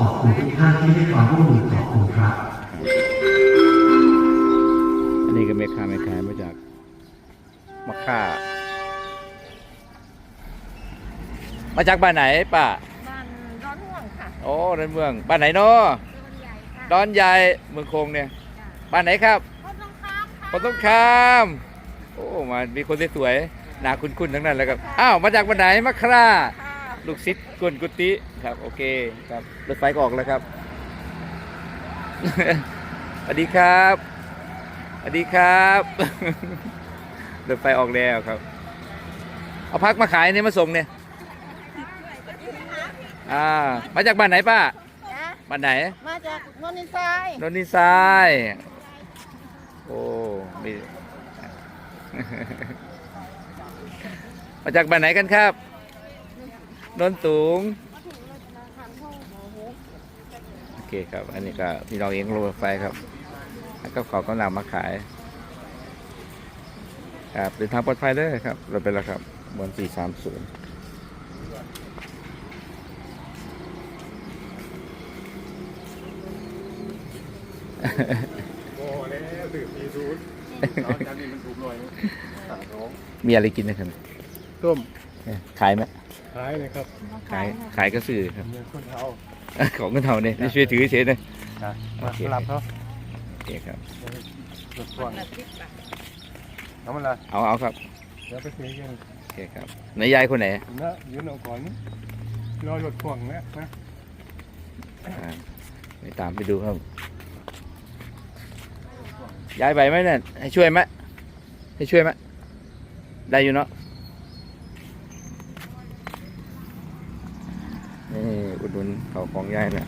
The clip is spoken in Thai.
ขอบคุณทุกท่านที่ให้ความร่วมมือขอบคุณครับ อันนี้ก็แม่ค้าแม่ขายมาจากมะค่า มาจากบ้านไหนป้าบ้านร้อนห่วงค่ะโอ้ดอนเมืองบ้านไหนเนาะเรือนใหญ่ค่ะดอนใหญ่เมืองคงเนี่ยบ้านไหนครับคนต้องค้ามค่ะคนต้องคาม โอ้มามีคนสวยๆหนาคุ้นๆทั้งนั้นเลยครับ อ้าว มาจากบ้านไหนมะคร่าค่ะ ลูกศิษย์กวนกุฏิครับ โอเคครับรถไฟก็ออกแล้วครับสวัสดีครับสวัสดีครับรถไฟออกแล้วครับ เอาพักมาขายเนี่ยมาส่งเนี่ยอ่ามาจากบ้านไหนป้านะบ้านไหน มาจากนนทิทรายนนทิทรายโอ้มีมาจากบ้านไหนกันครับ นนตูง โอเคครับ อันนี้ก็พี่น้องเองลงรถไฟครับ แล้วก็ขอกำลังมาขาย ครับเดินทางปลอดภัยเลยครับ เราไปแล้วครับบนสี่สามศูนย์โอ้แล้วตื่นตีศูนย์ตอนนี้มันถูกหน่อยสามร้องมีอะไรกินนะครับต้มเอ้ย ขายไหมขายเลยครับขายขายก็ซื้อครับเงินคนเทาของเงินเท่าเนี่ยช่วยถือเฉยเลยนะโอมาเคหลับเขาโอเคครับรถพ่วงเอามันละเอาเอาครับเดี๋ยวไปซื้อกันโอเคครับไหนยายคนไหนนะยืนเอาก่อนรอรถพ่วงนะนะอ่าไปตามไปดูครับย้ายไปไหมเนี่ยให้ช่วยไหมให้ช่วยไหมได้อยู่เนาะ นี่อุดหนุนเขาของยายเนี่ย